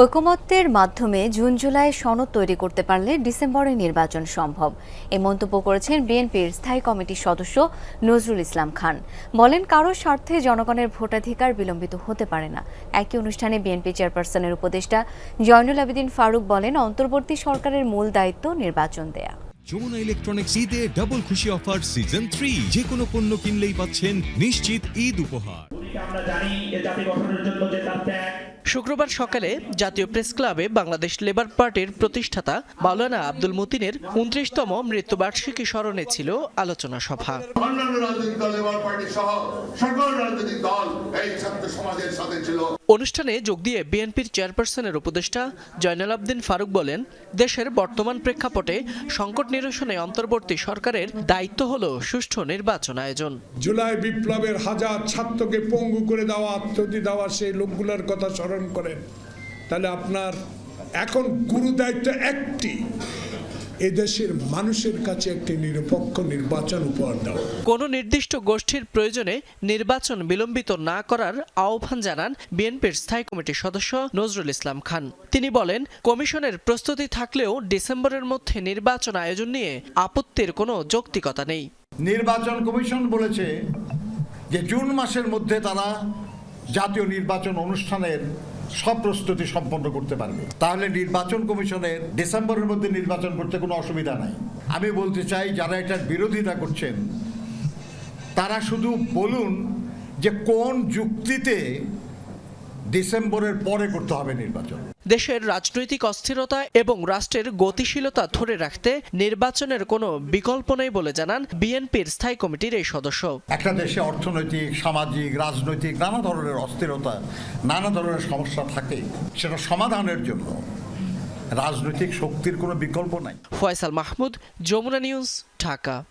ঐকমত্যের মাধ্যমে June July সনদ তৈরি করতে পারলে ডিসেম্বরে নির্বাচন সম্ভব। এ মন্তব্য করেছেন বিএনপির স্থায়ী কমিটির সদস্য নজরুল ইসলাম খান। বলেন, কারও স্বার্থে জনগণের ভোটাধিকার বিলম্বিত হতে পারে না। একই অনুষ্ঠানে বিএনপি চেয়ারপারসনের উপদেষ্টা জয়নুল আবেদিন ফারুক বলেন, অন্তর্বর্তী সরকারের মূল দায়িত্ব নির্বাচন দেয়া। যমুনা ইলেকট্রনিক্স ঈদে ডাবল খুশি অফার সিজন থ্রি যে কোনো পণ্য কিনলেই পাচ্ছেন নিশ্চিত ঈদ উপহার। আমরা জানি এ জাতি গঠনের জন্য যে তার ত্যাগ? শুক্রবার সকালে জাতীয় প্রেস ক্লাবে বাংলাদেশ লেবার পার্টির প্রতিষ্ঠাতা মাওলানা আব্দুল মতিনের উনত্রিশতম মৃত্যুবার্ষিকী স্মরণে ছিল আলোচনা সভা। অন্যান্য রাজনৈতিক দল লেবার পার্টি সহ সকল রাজনৈতিক দল এই ছাত্র সমাজের সাথে ছিল। অনুষ্ঠানে যোগ দিয়ে বিএনপির চেয়ারপারসনের উপদেষ্টা জয়নাল আবদিন ফারুক বলেন দেশের বর্তমান প্রেক্ষাপটে সংকট নিরসনে অন্তর্বর্তী সরকারের দায়িত্ব হল সুষ্ঠু নির্বাচন আয়োজন। জুলাই বিপ্লবের হাজার ছাত্রকে পঙ্গু করে দেওয়া আত্মহতি দেওয়া সেই লোকগুলোর কথা স্মরণ করেন। তাহলে আপনার এখন গুরু দায়িত্ব একটি এদেশের মানুষের কাছে একটি নিরপেক্ষ নির্বাচন উপহার দেওয়া। কোনো নির্দিষ্ট গোষ্ঠীর প্রয়োজনে নির্বাচন বিলম্বিত না করার আহ্বান জানান বিএনপির স্থায়ী কমিটির সদস্য নজরুল ইসলাম খান। তিনি বলেন কমিশনের প্রস্তুতি থাকলেও ডিসেম্বরের মধ্যে নির্বাচন আয়োজন নিয়ে আপত্তির কোনো যৌক্তিকতা নেই। নির্বাচন কমিশন বলেছে যে জুন মাসের মধ্যে তারা জাতীয় নির্বাচন অনুষ্ঠানের সব প্রস্তুতি সম্পন্ন করতে পারবে। তাহলে নির্বাচন কমিশনের ডিসেম্বরের মধ্যে নির্বাচন করতে কোনো অসুবিধা নাই। আমি বলতে চাই, যারা এটার বিরোধিতা করছেন, তারা শুধু বলুন যে কোন যুক্তিতে ডিসেম্বরের পরে করতে হবে নির্বাচন। দেশের রাজনৈতিক অস্থিরতা এবং রাষ্ট্রের গতিশীলতা ধরে রাখতে নির্বাচনের কোনো বিকল্প নেই বলে জানান বিএনপির স্থায়ী কমিটির এই সদস্য। একটা দেশে অর্থনৈতিক সামাজিক রাজনৈতিক নানা ধরনের অস্থিরতা নানা ধরনের সমস্যা থাকে সেটা সমাধানের জন্য রাজনৈতিক শক্তির কোনো বিকল্প নাই। ফয়সাল মাহমুদ যমুনা নিউজ ঢাকা।